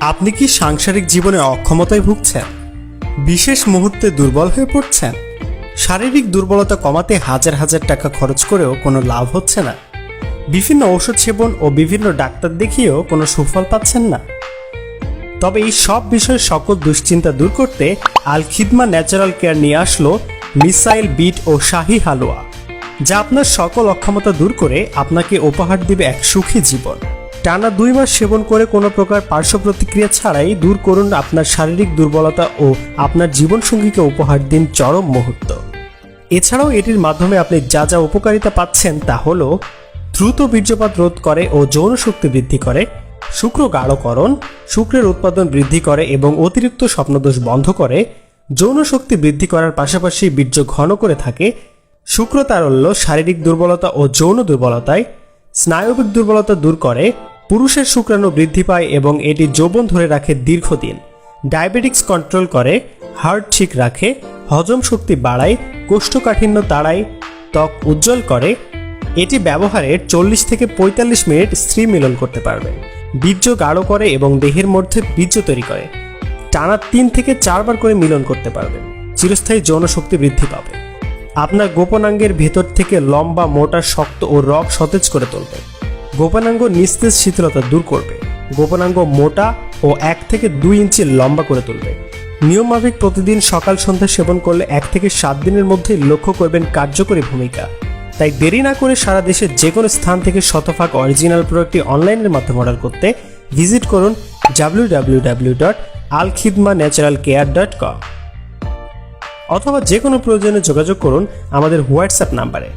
আপনি কি সাংসারিক জীবনে অক্ষমতায় ভুগছেন? বিশেষ মুহূর্তে দুর্বল হয়ে পড়ছেন? শারীরিক দুর্বলতা কমাতে হাজার হাজার টাকা খরচ করেও কোনো লাভ হচ্ছে না। বিভিন্ন ঔষধ সেবন ও বিভিন্ন ডাক্তার দেখিয়েও কোনো সুফল পাচ্ছেন না। তবে এই সব বিষয়ে সকল দুশ্চিন্তা দূর করতে আল খিদমা ন্যাচারাল কেয়ার নিয়ে আসলো মিসাইল বিট ও শাহি হালুয়া, যা আপনার সকল অক্ষমতা দূর করে আপনাকে উপহার দিবে এক সুখী জীবন। টানা দুই মাস সেবন করে কোনো প্রকার পার্শ্ব প্রতিক্রিয়া ছাড়াই দূর করুন আপনার শারীরিক দুর্বলতা ও আপনার জীবনসঙ্গীকে উপহার দিন চরম মুহূর্ত। এছাড়াও এটির মাধ্যমে আপনি যা যা উপকারিতা পাচ্ছেন তা হল দ্রুত বীর্যপাত রোধ করে ও যৌন শক্তি বৃদ্ধি করে, শুক্র গাঢ়করণ শুক্রের উৎপাদন বৃদ্ধি করে এবং অতিরিক্ত স্বপ্নদোষ বন্ধ করে, যৌন শক্তি বৃদ্ধি করার পাশাপাশি বীর্য ঘন করে থাকে, শুক্র তারল্য, শারীরিক দুর্বলতা ও যৌন দুর্বলতায়, স্নায়বিক দুর্বলতা দূর করে পুরুষের শুক্রাণু বৃদ্ধি পায় এবং এটি যৌবন ধরে রাখে দীর্ঘদিন। ডায়াবেটিক্স কন্ট্রোল করে হার্ট ঠিক রাখে, হজম শক্তি বাড়ায়, কোষ্ঠকাঠিন্য তাড়ায়, ত্বক উজ্জ্বল করে। এটি ব্যবহারের চল্লিশ থেকে পঁয়তাল্লিশ মিনিট স্ত্রী মিলন করতে পারবেন বীর্য গাঢ় করে এবং দেহের মধ্যে বীর্য তৈরি করে। টানা তিন থেকে চারবার করে মিলন করতে পারবেন চিরস্থায়ী যৌন শক্তি বৃদ্ধি পাবে। আপনার গোপনাঙ্গের ভেতর থেকে লম্বা, মোটা, শক্ত ও রক সতেজ করে তুলবে। গোপনাঙ্গ নিস্তেজ শীতলতা দূর করবে। গোপনাঙ্গ মোটা ও এক থেকে দুই ইঞ্চি লম্বা করে তুলবে। নিয়মমাফিক প্রতিদিন সকাল সন্ধ্যা সেবন করলে এক থেকে সাত দিনের মধ্যে লক্ষ্য করবেন কার্যকরী ভূমিকা। তাই দেরি না করে সারা দেশের যে কোনো স্থান থেকে শতভাগ অরিজিনাল প্রোডাক্টটি অনলাইনের মাধ্যমে অর্ডার করতে ভিজিট করুন W W W dot Alkhidma natural care dot com অথবা যে কোনো প্রয়োজনে যোগাযোগ করুন আমাদের হোয়াটসঅ্যাপ নাম্বারে।